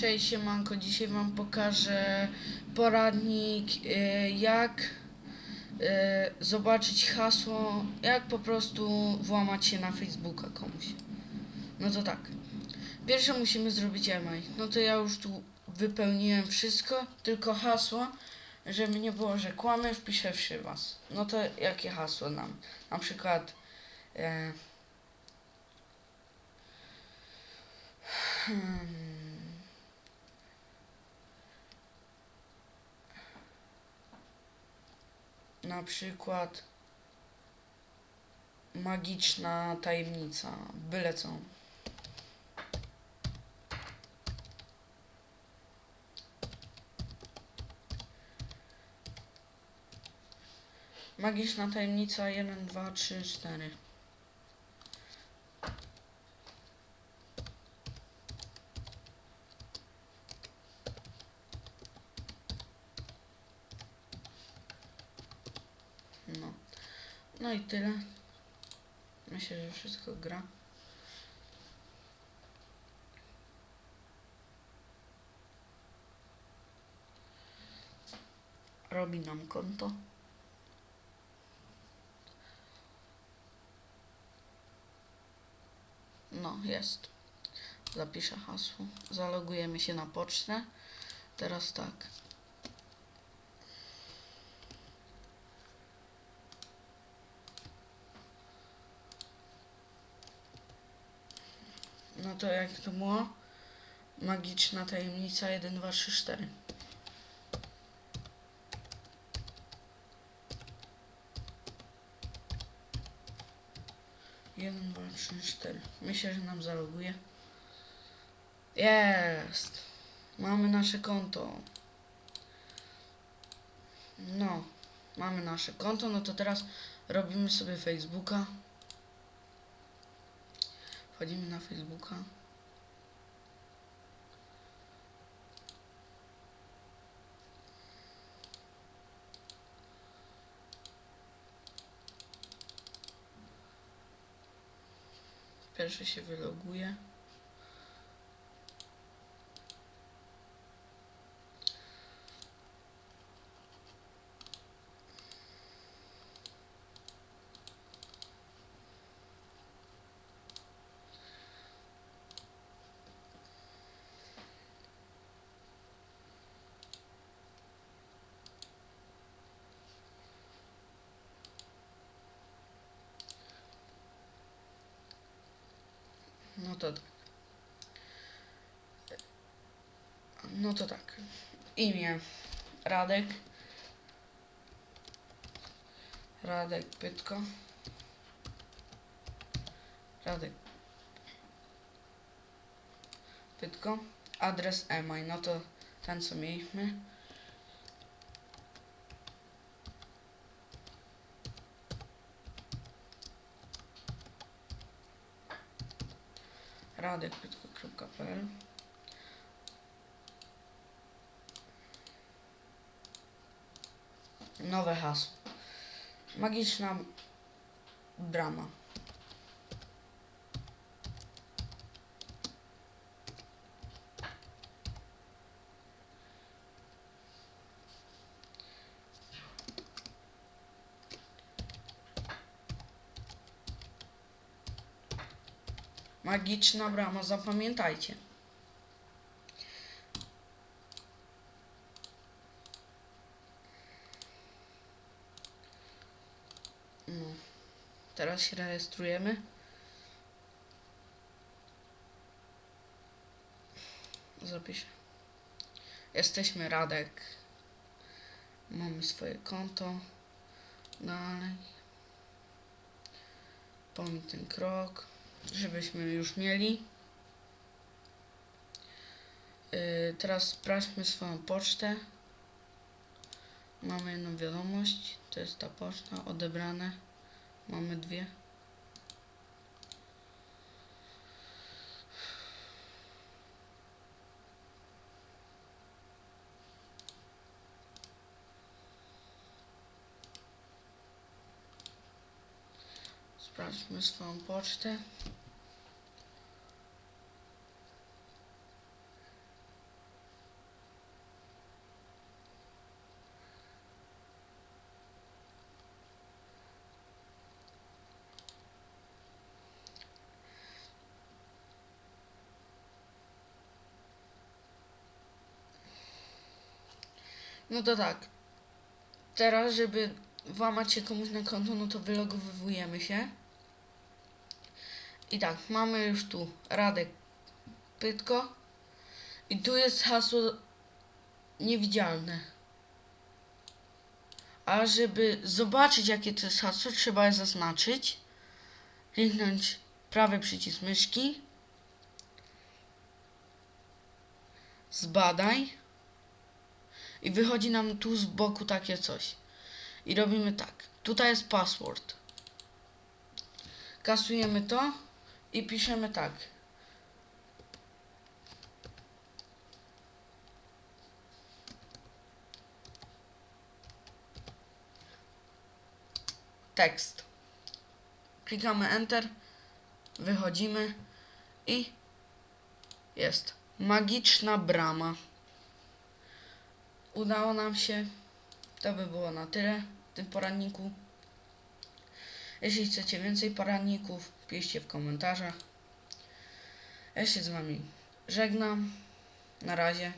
Cześć siemanko, dzisiaj wam pokażę poradnik y, jak y, zobaczyć hasło, jak po prostu włamać się na Facebooka komuś. No to tak. Pierwsze musimy zrobić email. No to ja już tu wypełniłem wszystko, tylko hasło, żeby nie było, że kłamę, wpiszę was. No to jakie hasło nam? Na przykład e, hmm, na przykład magiczna tajemnica, byle co. Magiczna tajemnica 1, 2, 3, 4. No. No i tyle. Myślę, że wszystko gra. Robi nam konto. No, jest. Zapiszę hasło. Zalogujemy się na pocztę. Teraz tak. No to jak to było? Magiczna tajemnica 1, 2, 3, 4. Jeden, dwa, trzy, cztery. Myślę, że nam zaloguje. Jest. Mamy nasze konto. No. Mamy nasze konto. No to teraz robimy sobie Facebooka. Wchodzimy na Facebooka. Pierwszy się wyloguje. No to. No to tak. Imię Radek. Radek Pytko. Radek Pytko. Adres e-mail. No to ten co mieliśmy. radekpytko.pl Nowe hasło. Magiczna brama. Magiczna brama, zapamiętajcie. No. Teraz się rejestrujemy. Zapiszę. Jesteśmy Radek. Mamy swoje konto. Dalej. Pomij ten krok żebyśmy już mieli. Yy, teraz sprawdźmy swoją pocztę. Mamy jedną wiadomość, to jest ta poczta, odebrane. Mamy dwie. Sprawdźmy swoją pocztę. No to tak. Teraz, żeby włamać się komuś na konto, no to wylogowujemy się. I tak, mamy już tu Radek Pytko. I tu jest hasło niewidzialne. A żeby zobaczyć jakie to jest hasło, trzeba je zaznaczyć. Kliknąć prawy przycisk myszki. Zbadaj. I wychodzi nam tu z boku takie coś. I robimy tak. Tutaj jest password. Kasujemy to i piszemy tak. Tekst. Klikamy Enter. Wychodzimy i jest magiczna brama. Udało nam się. To by było na tyle w tym poradniku. Jeśli chcecie więcej poradników, piszcie w komentarzach. Ja się z wami żegnam. Na razie.